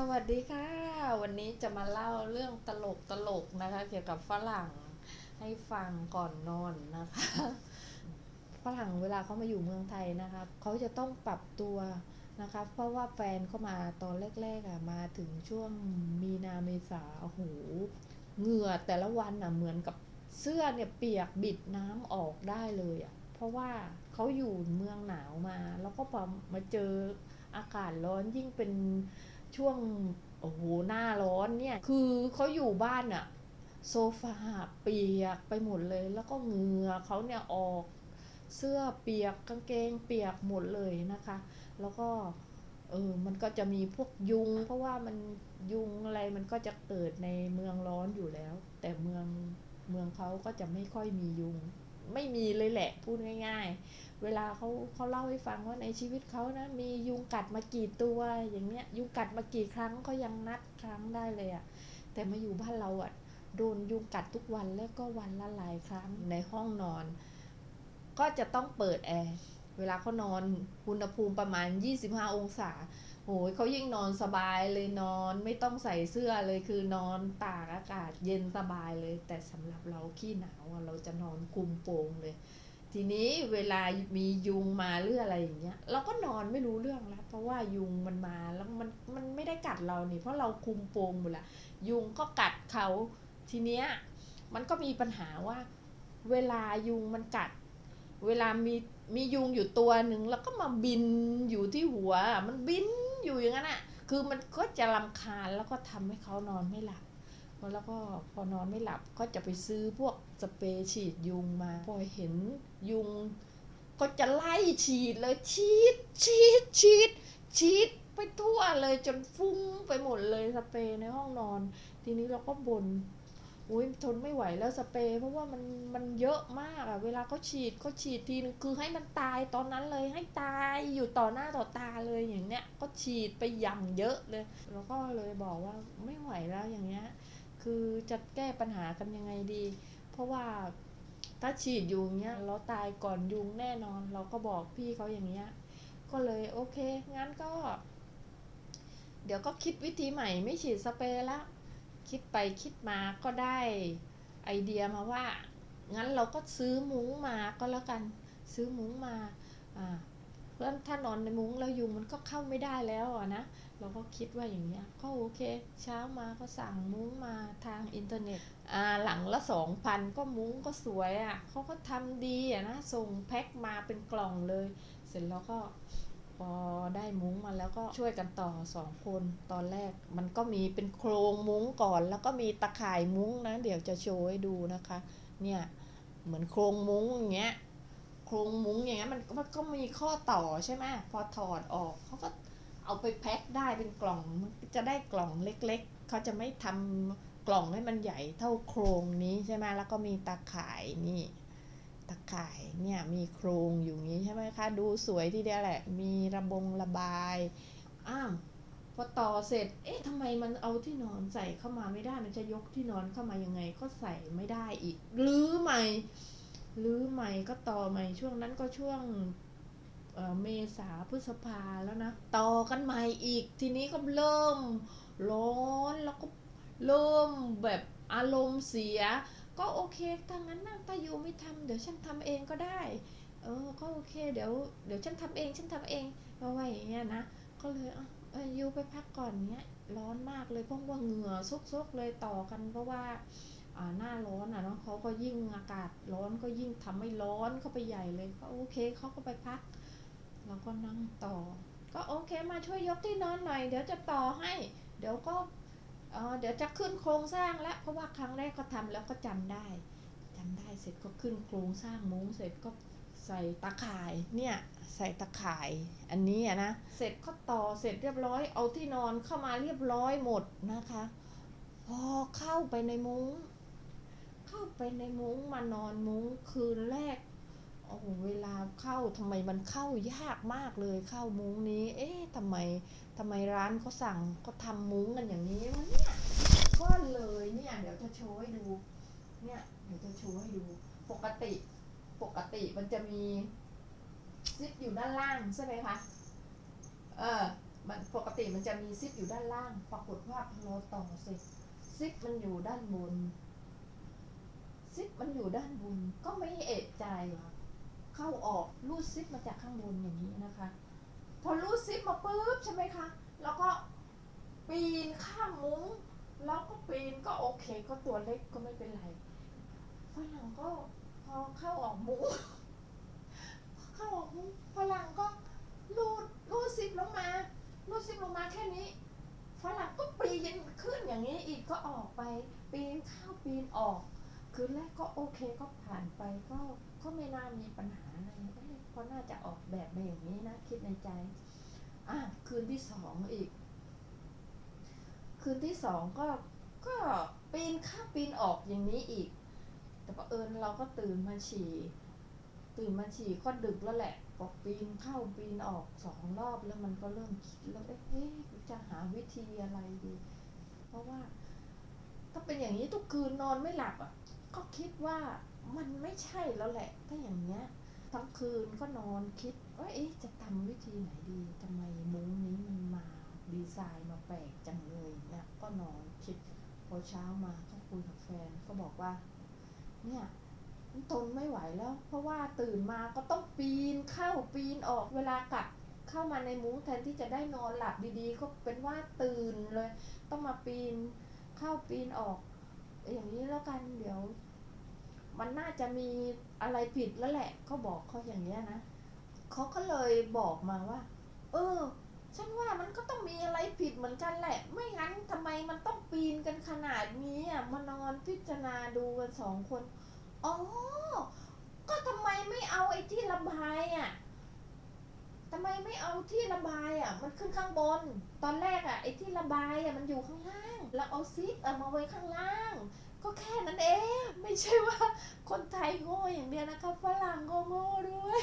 สวัสดีค่ะ วันนี้จะมาเล่าเรื่องตลกตลกนะคะ เกี่ยวกับฝรั่งให้ฟังก่อนนอนนะคะฝรั่งเวลาเขามาอยู่เมืองไทยนะคะเขาจะต้องปรับตัวนะคะ เพราะว่าแฟนเขามาตอนแรกๆอะมาถึงช่วงมีนาเมษาโอ้โหเหงื่อแต่ละวันอะเหมือนกับเสื้อเนี่ยเปียกบิดน้ำออกได้เลยอะเพราะว่าเขาอยู่เมืองหนาวมา แล้วก็พอมาเจออากาศร้อนยิ่งเป็น ช่วงโอ้โหหน้าร้อนเนี่ย คือเขาอยู่บ้านอะโซฟาเปียกไปหมดเลย แล้วก็เหงื่อเขาเนี่ยออกเสื้อเปียกกางเกงเปียกหมดเลยนะคะ แล้วก็เออมันก็จะมีพวกยุง เพราะว่ามันยุงอะไรมันก็จะเกิดในเมืองร้อนอยู่แล้ว แต่เมืองเมืองเขาก็จะไม่ค่อยมียุง ไม่มีเลยแหละพูดง่าย ๆ เวลาเขาเขาเล่าให้ฟังว่าในชีวิตเขานะมียุงกัดมากี่ตัวอย่างเนี้ยยุงกัดมากี่ครั้งก็ยังนับครั้งได้เลยอะแต่มาอยู่บ้านเราอะโดนยุงกัดทุกวันแล้วก็วันละหลายครั้งในห้องนอน ก็จะต้องเปิดแอร์เวลาเขานอนอุณหภูมิประมาณ 25 องศา โอ้ยเขายิ่งนอนสบายเลยนอนไม่ต้องใส่เสื้อเลยคือนอนตากอากาศเย็นสบายเลย แต่สำหรับเราขี้หนาวเราจะนอนคุมโปงเลย ทีนี้เวลามียุงมาหรืออะไรอย่างเงี้ย เราก็นอนไม่รู้เรื่องแล้ว เพราะว่ายุงมันมาแล้วมันมันไม่ได้กัดเรานี่เพราะเราคุมโปงหมดละยุงก็กัดเขา ทีเนี้ยมันก็มีปัญหาว่า เวลายุงมันกัด เวลามีมียุงอยู่ตัวหนึ่งแล้วก็มาบินอยู่ที่หัวมันบิน อยู่อย่างนั้นอะ คือมันก็จะลำคาญแล้วก็ทำให้เขานอนไม่หลับแล้วก็พอนอนไม่หลับก็จะไปซื้อพวกสเปรย์ฉีดยุงมา พอเห็นยุง ก็จะไล่ฉีดเลยฉีดฉีดฉีดฉีดไปทั่วเลยจนฟุ้งไปหมดเลยสเปรย์ในห้องนอน ทีนี้เราก็บน่น อุ้ยทนไม่ไหวแล้วสเปรย์เพราะว่ามันมันเยอะมากอะเวลาเขาฉีดเขาฉีดทีนึงคือให้มันตายตอนนั้นเลยให้ตายอยู่ต่อหน้าต่อตาเลยอย่างเนี้ยก็ฉีดไปอย่างเยอะเลย แล้วก็เลยบอกว่าไม่ไหวแล้วอย่างเงี้ยคือจะแก้ปัญหากันยังไงดี เพราะว่าถ้าฉีดยุงเนี้ยเราตายก่อนยุงแน่นอน เราก็บอกพี่เขาอย่างเงี้ยก็เลยโอเคงั้นก็ เดี๋ยวก็คิดวิธีใหม่ไม่ฉีดสเปรย์ละ คิดไปคิดมาก็ได้ไอเดียมาว่า งั้นเราก็ซื้อมุ้งมาก็แล้วกัน ซื้อมุ้งมาอ่าเพราะถ้านอนในมุ้งแล้วยุงมันก็เข้าไม่ได้แล้วอะนะ เราก็คิดว่าอย่างเงี้ยก็โอเค เช้ามาก็สั่งมุ้งมาทางอินเทอร์เน็ตอ่าหลังละสองพันก็มุ้งก็สวยอะ่ะเขาก็ทำดีอะนะ ส่งแพ็คมาเป็นกล่องเลย เสร็จแล้วก็ พอได้มุ้งมาแล้วก็ช่วยกันต่อสองคน ตอนแรกมันก็มีเป็นโครงมุ้งก่อน แล้วก็มีตะข่ายมุ้งนะ เดี๋ยวจะโชว์ให้ดูนะคะ เนี่ยเหมือนโครงมุ้งอย่างเงี้ยโครงมุ้งอย่างเงี้ยมันมันก็มีข้อต่อใช่ไหมพอถอดออกเขาก็เอาไปแพ็คได้เป็นกล่องจะได้กล่องเล็ก ๆเขาจะไม่ทำกล่องให้มันใหญ่เท่าโครงนี้ใช่ไหมแล้วก็มีตาข่ายนี่ ตาข่ายเนี่ยมีโครงอยู่นี้ใช่ไหมคะ ดูสวยทีเดียวแหละ มีระบงระบาย อ้าวพอต่อเสร็จ เอ๊ะทำไมมันเอาที่นอนใส่เข้ามาไม่ได้ มันจะยกที่นอนเข้ามายังไงก็ใส่ไม่ได้อีกรื้อใหม่รื้อใหม่ก็ต่อใหม่ช่วงนั้นก็ช่วงเมษาพฤษภาแล้วนะ ต่อกันใหม่อีก ทีนี้ก็เริ่มร้อนแล้วก็เริ่มแบบอารมณ์เสีย ก็โอเคถ้างนั้นนะป้ายูไม่ทำเดี๋ยวฉันทำเองก็ได้ เออ ก็โอเค เดี๋ยวเดี๋ยวฉันทำเอง ฉันทำเองก็ว่าอย่างเงี้ยนะ ก็เลยเออยูไปพักก่อนเนี้ยร้อนมากเลยเพราะว่าเหงื่อซกๆเลยต่อกันเพราะว่าอ่าหน้าร้อนอะเนาะเขาก็ยิ่งอากาศร้อนก็ยิ่งทำให้ร้อนเข้าไปใหญ่เลยก็โอเคเขาก็ไปพักแล้วก็นั่งต่อ ก็โอเคมาช่วยยกที่นอนหน่อย เดี๋ยวจะต่อให้ เดี๋ยวก็ เเดี๋ยวจะขึ้นโครงสร้างแล้วเพราะว่าครั้งแรกก็ทำแล้วก็จำได้จำได้เสร็จก็ขึ้นโครงสร้างมุ้งเสร็จก็ใส่ตะข่ายเนี่ยใส่ตะข่ายอันนี้นะเสร็จก็ต่อเสร็จเรียบร้อยเอาที่นอนเข้ามาเรียบร้อยหมดนะคะพอเข้าไปในมุ้ง เข้าไปในมุ้งมานอนมุ้งคืนแรก โอ้โหเวลาเข้าทำไมมันเข้ายากมากเลยเข้ามุ้งนี้ เอ๊ะทำไมทำไมร้านเขาสั่งเขาทำมุ้งกันอย่างนี้วะเนี่ยก็เลยเนี่ยเดี๋ยวจะโชว์ให้ดู เนี่ยเดี๋ยวจะโชว์ให้ดู ปกติปกติมันจะมีซิปอยู่ด้านล่างใช่ไหมคะ เออมันปกติมันจะมีซิปอยู่ด้านล่าง ปรากฏว่าพอเราต่อเสร็จซิปมันอยู่ด้านบน ซิปมันอยู่ด้านบนก็ไม่เอะใจเข้าออกรูดซิปมาจากข้างบนอย่างนี้นะคะ พอรูดซิปมาปุ๊บใช่ไหมคะ แล้วก็ปีนข้ามมุ้ง แล้วก็ปีนก็โอเค ก็ตัวเล็กก็ไม่เป็นไรฝรั่งก็พอเข้าออกมุ้งเข้าออกมุ้งฝรั่งก็รูดรูดซิปลงมารูดซิปลงมาแค่นี้ฝรั่งก็ปีนขึ้นอย่างนี้อีกก็ออกไป ปีนเข้าปีนออก คืนแรกก็โอเคก็ผ่านไปก็ก็ไม่น่ามีปัญหาอะไรเพราะน่าจะออกแบบมาอย่างนี้นะคิดในใจ อะคืนที่สองอีก คืนที่สองก็ก็ปีนข้าปีนออกอย่างนี้อีก แต่ประเอิญเราก็ตื่นมาฉี่ตื่นมาฉี่ก็ดึกแล้วแหละบอกปีนเข้าปีนออกสองรอบแล้วมันก็เริ่มคิดแล้วเอ๊ะจะหาวิธีอะไรดี เพราะว่า ถ้าเป็นอย่างนี้ทุกคืนนอนไม่หลับอะ ก็คิดว่ามันไม่ใช่แล้วแหละถ้าอย่างเนี้ยทั้งคืนก็นอนคิดว่าเอ๊ะจะทำวิธีไหนดีทำไมมุ้งนี้มันมาดีไซน์มาแปลกจังเลยนะก็นอนคิดพอเช้ามาก็คุยกับแฟนก็บอกว่า เนี่ยทนไม่ไหวแล้ว เพราะว่าตื่นมาก็ต้องปีนเข้าปีนออกเวลากลับเข้ามาในมุ้งแทนที่จะได้นอนหลับดีๆ ก็เป็นว่าตื่นเลย ต้องมาปีนเข้าปีนออก อย่างนี้แล้วกันเดี๋ยว มันน่าจะมีอะไรผิดแล้วแหละเขาบอกเขาอย่างเนี้ยนะเขาก็เลยบอกมาว่า เออ ฉันว่ามันก็ต้องมีอะไรผิดเหมือนกันแหละ ไม่งั้นทำไมมันต้องปีนกันขนาดนี้อะมานอนพิจารณาดูกันสองคนอ๋อก็ทำไมไม่เอาไอ้ที่ระบายอะ ไมไม่เอาที่ระบายอะ มันขึ้นข้างบน ตอนแรกอะไอ้ที่ระบายอะมันอยู่ข้างล่าง แล้วเอาซิปเอามาไว้ข้างล่าง ก็แค่นั้นเอง ไม่ใช่ว่าคนไทยโง่อย่างเดียวนะคะฝรั่งก็โง่ด้วย